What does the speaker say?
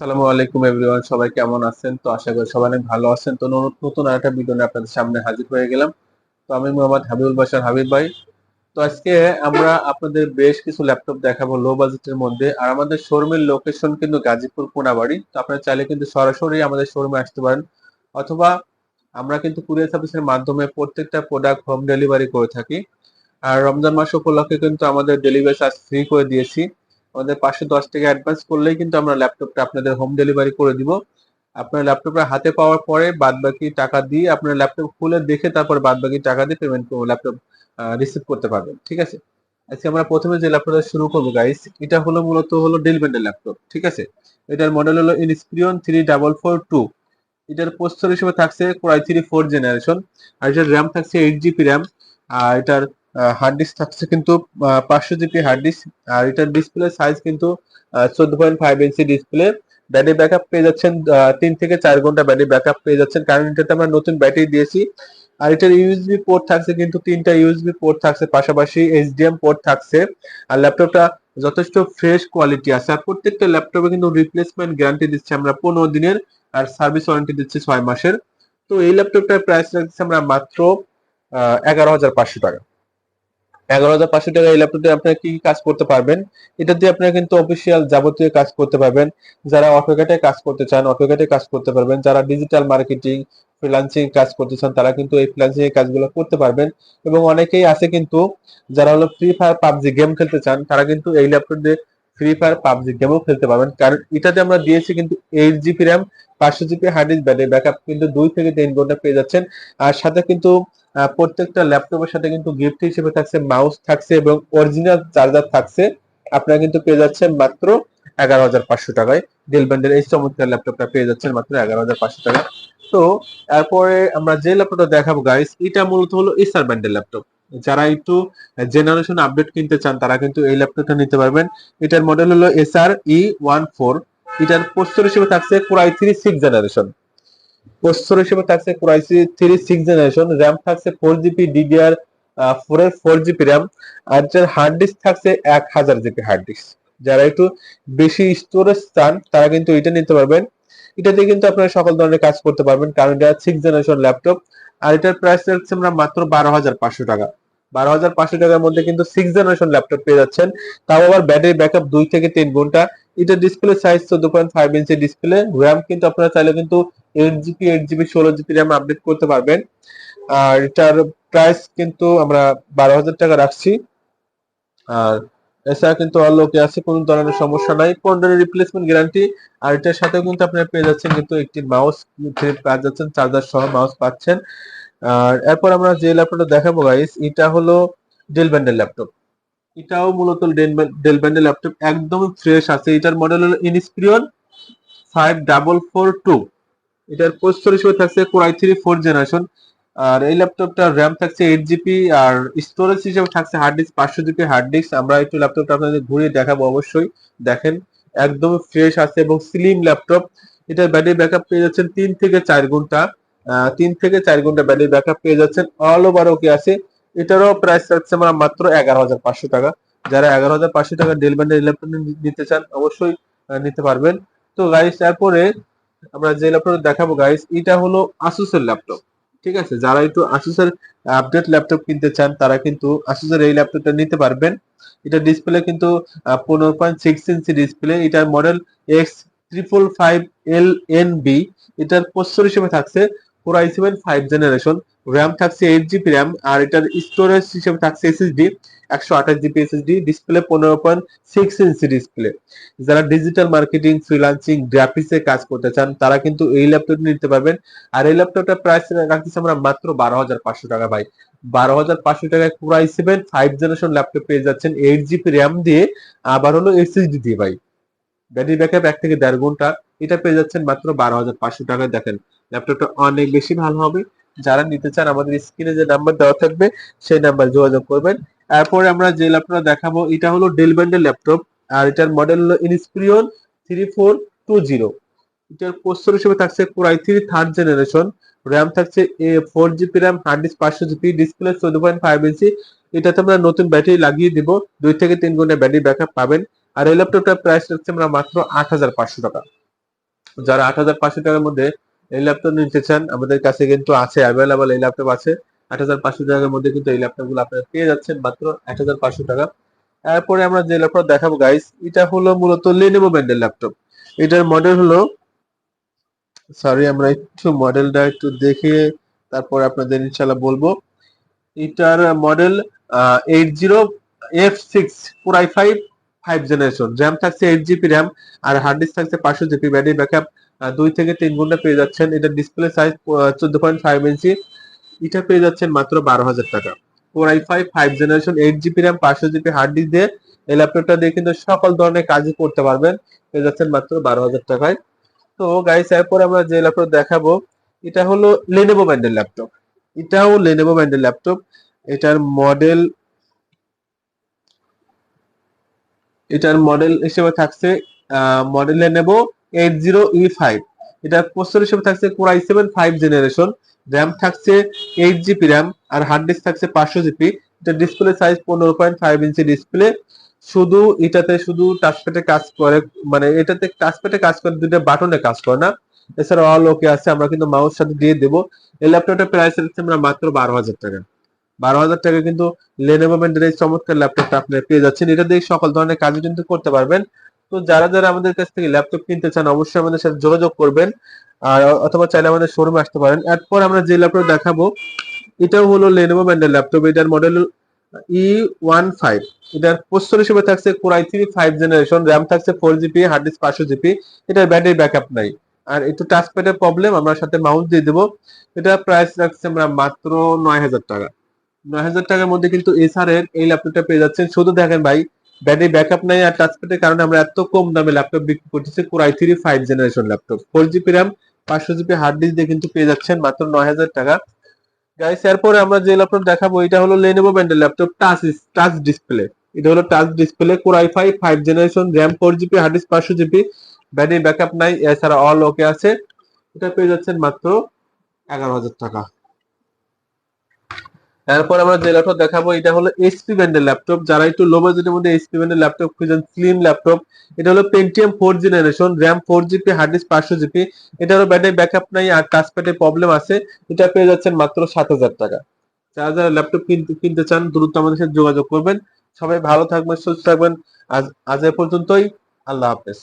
আসসালামু আলাইকুম এভরিওয়ান সবাই কেমন আছেন? তো আশা করি সবাই অনেক ভালো আছেন। তো নতুন আরেকটা ভিডিও নিয়ে আপনাদের সামনে হাজির হয়ে গেলাম। তো আমি মোহাম্মদ হাবিবুল বাসার হাবিব ভাই। তো আজকে আমরা আপনাদের বেশ কিছু ল্যাপটপ দেখাবো লো বাজেটের মধ্যে। আর আমাদের শোরুমের লোকেশন কিন্তু গাজীপুর কোনাবাড়ি। তো আপনারা চাইলে কিন্তু সরাসরি আমাদের শোরুমে আসতে পারেন। অথবা আমরা কিন্তু কুরিয়ার সার্ভিসের মাধ্যমে প্রত্যেকটা প্রোডাক্ট হোম ডেলিভারি করে থাকি। আর রমজান মাস উপলক্ষে কিন্তু আমাদের ডেলিভারি চার্জ ফ্রি করে দিয়েছি। আমাদের পাঁচশো দশ টাকা অ্যাডভান্স করলেই কিন্তু আমরা ল্যাপটপটা আপনাদের হোম ডেলিভারি করে দিব। আপনার ল্যাপটপটা হাতে পাওয়ার পরে বাদ বাকি টাকা দিয়ে আপনার ল্যাপটপ খুলে দেখে তারপর বাদ বাকি টাকা দিয়ে পেমেন্ট ল্যাপটপ রিসিভ করতে পারবেন, ঠিক আছে? আজকে আমরা প্রথমে যে ল্যাপটপটা শুরু করব গাইস এটা হলো মূলত হলো ডেল ব্যান্ডের ল্যাপটপ ঠিক আছে? এটার মডেল হলো Inspiron three double four two এটার প্রস্তর হিসেবে থাকছে core i three four generation আর এটার র্যাম থাকছে এইট জিবি র্যাম আর এটার হার্ড ডিস্ক থাকছে কিন্তু পাঁচশো জিবি হার্ড ডিস্ক আর এটার ডিসপ্লে সাইজ কিন্তু চোদ্দ point five inch display battery backup পেয়ে যাচ্ছেন তিন থেকে চার ঘণ্টা ব্যাটারি ব্যাকআপ পেয়ে যাচ্ছেন। কারণ এটাতে আমরা নতুন ব্যাটারি দিয়েছি। আর এটার ইউএসবি পোর্ট থাকছে কিন্তু, তিনটা ইউএসবি পোর্ট থাকছে। পাশাপাশি এইচডিএম পোর্ট থাকছে। আর ল্যাপটপটা যথেষ্ট ফ্রেশ কোয়ালিটি আছে। আর প্রত্যেকটা ল্যাপটপে কিন্তু রিপ্লেসমেন্ট গ্যারান্টি দিচ্ছে আমরা পনেরো দিনের, আর সার্ভিস ওয়ারেন্টি দিচ্ছি ছয় মাসের। তো এই ল্যাপটপটার প্রাইস রাখছি আমরা মাত্র এগারো হাজার পাঁচশো টাকা। এগারো হাজার পাঁচশো টাকা এই ল্যাপটপে আপনারা কি কাজ করতে পারবেন? এটা দিয়ে আপনারা কিন্তু অফিসিয়াল যাবতীয় কাজ করতে পারবেন। যারা অটোক্যাটে কাজ করতে চান অটোক্যাটে কাজ করতে পারবেন। যারা ডিজিটাল মার্কেটিং ফ্রিলান্সিং কাজ করতে চান, তারা কিন্তু এই ফ্রিলান্সিং এর কাজগুলো করতে পারবেন। এবং অনেকেই আছে কিন্তু, যারা হলো ফ্রি ফায়ার পাবজি গেম খেলতে চান, তারা কিন্তু এই ল্যাপটপ দিয়ে ফ্রি ফায়ার পাবজি গেমও খেলতে পারবেন। কারণ এটাতে আমরা দিয়েছি কিন্তু এইট জিবি র্যাম পাঁচশো GB hard disk battery backup কিন্তু দুই থেকে তিন ঘণ্টা পেয়ে যাচ্ছেন। আর সাথে কিন্তু প্রত্যেকটা ল্যাপটপের সাথে কিন্তু গিফট হিসেবে থাকছে মাউস থাকছে এবং অরিজিনাল চার্জার থাকছে। আপনারা কিন্তু পেয়ে যাচ্ছেন মাত্র এগারো হাজার পাঁচশো টাকায়। ডেল ব্যান্ডের এই চমৎকার ল্যাপটপটা পেয়ে যাচ্ছেন মাত্র এগারো হাজার পাঁচশো টাকা তো, তারপরে আমরা যে ল্যাপটপটা দেখাবো গাইস এটা মূলত হলো এসআর ব্যান্ডের ল্যাপটপ যারা একটু জেনারেশন আপডেট কিনতে চান, তারা কিন্তু এই ল্যাপটপটা নিতে পারবেন। এটার মডেল হলো এসআর ই ওয়ান ফোর এটার প্রস্তর হিসেবে থাকছে core i three six generation processor হিসেবে থাকছে core i three six generation RAM থাকছে ফোর জিবি ডিডিআর ফোর এর ফোর জিবি র্যাম আর যার হার্ড ডিস্ক থাকছে এক হাজার জিবি হার্ড ডিস্ক যারা একটু বেশি স্টোরেজ চান, তারা কিন্তু এটা নিতে পারবেন। এটা দিয়ে কিন্তু আপনারা সকল ধরনের কাজ করতে পারবেন, কারণ এটা সিক্স জেনারেশন ল্যাপটপ আর এটার প্রাইস রাখছে আমরা মাত্র বারো হাজার পাঁচশো টাকা। বারো হাজার পাঁচশো টাকার মধ্যে কিন্তু সিক্স জেনারেশন ল্যাপটপ পেয়ে যাচ্ছেন। তাও আবার ব্যাটারি ব্যাকআপ দুই থেকে তিন ঘণ্টা। এটা ডিসপ্লে সাইজ চোদ্দ point five inch display RAM কিন্তু আপনারা চাইলে কিন্তু এইট জিবি এইট জিবি ষোলো জিবি র্যাম আপডেট করতে পারবেন। আর এটার প্রাইস কিন্তু আমরা বারো হাজার টাকা রাখছি। আর এছাড়া কিন্তু আর লোকে আছে, কোনো ধরনের সমস্যা নাই। পনেরো রিপ্লেসমেন্ট গ্যারান্টি আর এটার সাথেও কিন্তু আপনারা পেয়ে যাচ্ছেন কিন্তু একটি মাউস পেয়ে যাচ্ছেন চার্জার সহ মাউস পাচ্ছেন। আর এরপর আমরা যে ল্যাপটপটা দেখাবো গাইস এটা হলো ডেল ব্যান্ডের ল্যাপটপ। এটাও মূলত ডেল ব্যান্ডের ল্যাপটপ একদম ফ্রেশ আছে। এটার মডেল হলো Inspiron five double four two এটার প্রসেসর হিসেবে থাকছে core i three four generation আর এই ল্যাপটপটার র্যাম থাকছে এইট জিবি আর স্টোরেজ হিসেবে থাকছে হার্ড ডিস্ক পাঁচশো জিবি হার্ড ডিস্ক আমরা একটু ল্যাপটপটা আপনাদের ঘুরিয়ে দেখাবো অবশ্যই। দেখেন একদম ফ্রেশ আছে এবং স্লিম ল্যাপটপ। এটার ব্যাটারি ব্যাকআপ পেয়ে যাচ্ছেন তিন থেকে চার ঘণ্টা। তিন থেকে চার ঘণ্টা ব্যাটারি ব্যাকআপ পেয়ে যাচ্ছেন। অল ওভার ওকে আছে। এটারও প্রাইস রাখছে আমরা মাত্র এগারো হাজার পাঁচশো টাকা। যারা এগারো হাজার পাঁচশো টাকা ডেল ব্যান্ডের ল্যাপটপ নিতে চান, অবশ্যই নিতে পারবেন। তো গাইস তারপরে আমরা যে ল্যাপটপ দেখাবো গাইস এটা হলো আসুসের ল্যাপটপ ঠিক আছে? যারা একটু আসুসের আপডেট ল্যাপটপ কিনতে চান, তারা কিন্তু আসুসের এই ল্যাপটপটা নিতে পারবেন। এটা ডিসপ্লে কিন্তু পনেরো পয়েন্ট সিক্স ইঞ্চি ডিসপ্লে এটার model X triple five L N B এটার প্রসেসর হিসেবে থাকছে core I seven five generation RAM থাকছে এইট জিবি র্যাম আর এটার স্টোরেজ হিসেবে থাকছে এসএসডি একশো আঠাশ জিবি এসএসডি ডিসপ্লে পনেরো পয়েন্ট সিক্স ইঞ্চি ডিসপ্লে যারা ডিজিটাল মার্কেটিং ফ্রিল্যান্সিং গ্রাফিক্সে কাজ করতে চান, তারা কিন্তু এই ল্যাপটপ নিতে পারবেন। আর এই ল্যাপটপটার প্রাইস রাখতেছি আমরা মাত্র বারো হাজার পাঁচশো টাকা ভাই। বারো হাজার পাঁচশো টাকায় core i seven five generation laptop পেয়ে যাচ্ছেন এইট জিবি র্যাম দিয়ে, আবার হলো এসএসডি দিয়ে ভাই। ব্যাটারি ব্যাকআপ এক থেকে দেড় ঘণ্টা, এটা পেয়ে যাচ্ছেন মাত্র বারো হাজার পাঁচশো টাকায় দেখেন। ল্যাপটপটা অনেক বেশি ভালো হবে। যারা নিতে চান, আমাদের স্ক্রিনে যে নাম্বার দেওয়া থাকবে, সেই নাম্বার যোগাযোগ করবেন। এরপরে আমরা যে ল্যাপটপটা দেখাবো, এটা হলো ডেল ব্যান্ডের ল্যাপটপ, আর এটার মডেল হলো Inspiron three four two zero এটার প্রস্তর হিসেবে থাকছে core i three third generation RAM থাকছে four GB RAM hard disk পাঁচশো জিবি ডিসপ্লে চোদ্দ পয়েন্ট ফাইভ ইঞ্চি এটাতে আমরা নতুন ব্যাটারি লাগিয়ে দিব, দুই থেকে তিন ঘণ্টা ব্যাটারি ব্যাকআপ পাবেন। আর এই ল্যাপটপটার প্রাইস রাখছে আমরা মাত্র আট হাজার পাঁচশো টাকা। যারা আট হাজার পাঁচশো টাকার মধ্যে এই ল্যাপটপ নিতে চান, আমাদের কাছে কিন্তু আছে অ্যাভেলেবল এই ল্যাপটপ আছে। আট হাজার পাঁচশো টাকার মধ্যে কিন্তু এই ল্যাপটপগুলো আপনারা পেয়ে যাচ্ছেন, মাত্র আট হাজার পাঁচশো টাকা। তারপরে আমরা যে ল্যাপটপ দেখাবো গাইস এটা হলো মূলত লেনোভো ব্র্যান্ডের ল্যাপটপ এটার মডেল হলো সরি আমরা একটু মডেলটা একটু দেখে তারপর আপনাদের ইনশাল্লাহ বলব। এটার model eight zero F six four I five five generation RAM থাকছে এইট জিবি র্যাম আর হার্ড ডিস্ক থাকছে পাঁচশো জিবি ব্যাটারি ব্যাকআপ দুই থেকে তিন ঘণ্টা পেয়ে যাচ্ছেন। এটা ডিসপ্লে সাইজ চোদ্দ পয়েন্ট ফাইভ ইঞ্চি এটা পেয়ে যাচ্ছেন মাত্র বারো হাজার টাকা। Four i five five generation eight GB RAM পাঁচশো জিবি হার্ড ডিস্ক দিয়ে এই ল্যাপটপটা দিয়ে কিন্তু সকল ধরনের কাজই করতে পারবেন। পেয়ে যাচ্ছেন মাত্র বারো হাজার টাকায়। তো গাইস এরপর আমরা যে ল্যাপটপ দেখাবো, এটা হলো লেনোভো ব্র্যান্ডের ল্যাপটপ এটাও লেনোভো ব্র্যান্ডের ল্যাপটপ এটার মডেল এটার মডেল হিসেবে থাকছে model Lenovo eight zero E five এটার প্রসেসর হিসেবে থাকছে core i seven five generation থাকছে এইট জিবি আর হার্ড ডিস্ক থাকছে পাঁচশো জিবি এটা ডিসপ্লে সাইজ পনেরো পয়েন্ট ফাইভ ইঞ্চি ডিসপ্লে শুধু এটাতে শুধু টাচপ্যাডে কাজ করে মানে এটাতে টাচপ্যাডে কাজ করে দুটো বাটনে কাজ করে না। এছাড়া অল ওকে আছে, আমরা কিন্তু মাউস সাথে দিয়ে দেবো। এই ল্যাপটপটার প্রাইস হচ্ছে আমরা মাত্র বারো হাজার টাকা। বারো হাজার টাকা কিন্তু লেনোভো ব্র্যান্ডের এই চমৎকার ল্যাপটপটা আপনি পেয়ে যাচ্ছেন। এটা দিয়ে সকল ধরনের কাজ কিন্তু করতে পারবেন। তো যারা যারা আমাদের কাছ থেকে ল্যাপটপ কিনতে চান, অবশ্যই আমাদের সাথে যোগাযোগ করবেন। আর অথবা চাইলে আমাদের শোরুমে আসতে পারেন। এরপর আমরা যে ল্যাপটপ দেখাবো, এটাও হলো লেনোভো ব্র্যান্ডের ল্যাপটপ এটার মডেল ই ওয়ান ফাইভ এটার প্রসেসর হিসেবে থাকছে core i three five generation RAM থাকছে ফোর জিবি হার্ড ডিস্ক পাঁচশো জিবি এটার ব্যাটারি ব্যাকআপ নাই। আর একটু টাচপ্যাডের প্রবলেম আমরা সাথে মাউন্ট দিয়ে দেবো। এটা প্রাইস রাখছে আমরা মাত্র নয় হাজার টাকা। নয় হাজার টাকার মধ্যে কিন্তু এসআর এর এই ল্যাপটপটা পেয়ে যাচ্ছেন। শুধু দেখেন ভাই ব্যাটারি ব্যাকআপ নাই আর টাচপ্যাডের কারণে আমরা এত কম দামে ল্যাপটপ বিক্রি করতেছি core i three five generation laptop four GB RAM পাঁচশো জিবি হার্ড ডিস্ক দিয়ে কিন্তু পেয়ে যাচ্ছেন মাত্র নয় হাজার টাকা। গাইস এরপরে আমরা যে ল্যাপটপ দেখাবো, এটা হলো লেনোভো ব্র্যান্ডের ল্যাপটপ টাচ টাচ ডিসপ্লে এটা হলো touch display core i five five generation RAM four GB hard disk পাঁচশো জিবি ব্যাটারি ব্যাকআপ নাই, এছাড়া অল ওকে আছে। এটা পেয়ে যাচ্ছেন মাত্র এগারো হাজার টাকা। এরপর আমরা যে ল্যাপটপ দেখাবো, এটা হলো এইচপি ব্র্যান্ডের ল্যাপটপ যারা একটু লো বাজেটের মধ্যে এইচপি ব্র্যান্ডের ল্যাপটপ খুঁজেন স্লিম ল্যাপটপ এটা হলো Pentium four generation RAM four GB hard disk পাঁচশো জিবি এটা হলো ব্যাটারি ব্যাকআপ নাই আর টাচপ্যাডে প্রবলেম আছে। এটা পেয়ে যাচ্ছেন মাত্র সাত হাজার টাকা। যারা যারা ল্যাপটপ কিনতে কিনতে চান, দ্রুত আমাদের সাথে যোগাযোগ করবেন। সবাই ভালো থাকবেন, সুস্থ থাকবেন। আজ আজ এ পর্যন্তই। আল্লাহ হাফেজ।